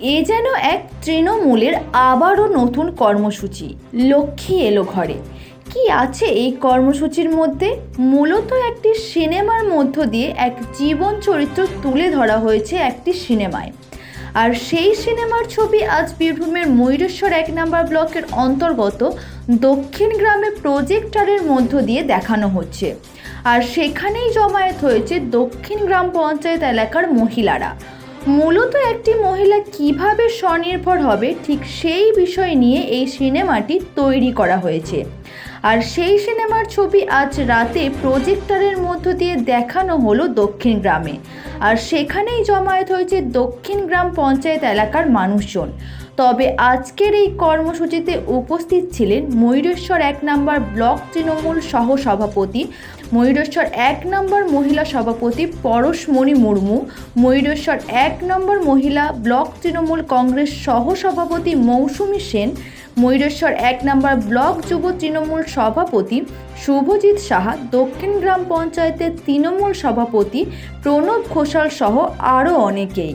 এ যেন এক তৃণমূলের আবারও নতুন কর্মসূচি। লক্ষ্মী এলো ঘরে। কি আছে এই কর্মসূচির মধ্যে? মূলত একটি সিনেমার মধ্য দিয়ে এক জীবন চরিত্র তুলে ধরা হয়েছে একটি সিনেমায়। আর সেই সিনেমার ছবি আজ বীরভূমের ময়ূরেশ্বর এক নম্বর ব্লকের অন্তর্গত দক্ষিণ গ্রামে প্রজেক্টারের মধ্য দিয়ে দেখানো হচ্ছে। আর সেখানেই জমায়েত হয়েছে দক্ষিণ গ্রাম পঞ্চায়েত এলাকার মহিলারা। মূলত একটি মহিলা কীভাবে স্বনির্ভর হবে ঠিক সেই বিষয় নিয়ে এই সিনেমাটি তৈরি করা হয়েছে। আর সেই সিনেমার ছবি আজ রাতে প্রজেক্টরের মধ্য দিয়ে দেখানো হলো দক্ষিণ গ্রামে। আর সেখানেই জমায়েত হয়েছে দক্ষিণ গ্রাম পঞ্চায়েত এলাকার মানুষজন। তবে আজকের এই কর্মসূচিতে উপস্থিত ছিলেন ময়ূরেশ্বর এক নম্বর ব্লক তৃণমূল সহ সভাপতি ময়ূরেশ্বর এক নম্বর মহিলা সভাপতি পরশমণি মুর্মু, ময়ূরেশ্বর এক নম্বর মহিলা ব্লক তৃণমূল কংগ্রেস সহ সভাপতি মৌসুমী সেন, ময়ূরেশ্বর এক নম্বর ব্লক যুব তৃণমূল সভাপতি শুভজিৎ সাহা, দক্ষিণ গ্রাম পঞ্চায়েতের তৃণমূল সভাপতি প্রণব ঘোষাল সহ আরও অনেকেই।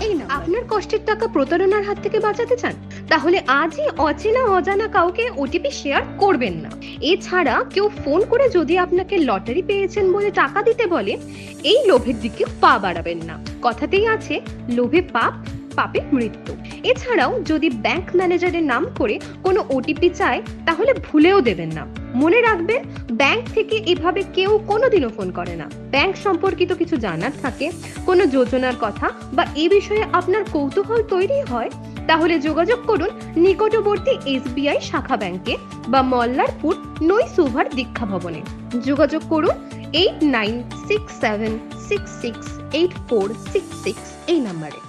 এই না আপনার কষ্টের টাকা প্রতারণার হাত থেকে বাঁচাতে চান, তাহলে আজই অচেনা, অজানা কাউকে ওটিপি শেয়ার করবেন না। এছাড়া কেউ ফোন করে যদি আপনাকে লটারি পেয়েছেন বলে টাকা দিতে বলে, এই লোভের দিকে পা বাড়াবেন না। কথাতেই আছে, লোভে পাপ, পাপে মৃত্যু। এছাড়াও যদি ব্যাংক ম্যানেজারের নাম করে কোনো ওটিপি চায়, তাহলে ভুলেও দেবেন না। মনে রাখবে ব্যাংক থেকে এভাবে কেউ কোনোদিনও ফোন করে না। ব্যাংক সম্পর্কিত কিছু জানার থাকে, কোনো যোজনার কথা বা এ বিষয়ে আপনার কৌতূহল তৈরি হয়, তাহলে যোগাযোগ করুন নিকটবর্তী এসবিআই শাখা ব্যাংকে বা মল্লারপুর নই সুভার দীক্ষা ভবনে। যোগাযোগ করুন eight nine six seven six six eight four six six এই নাম্বারে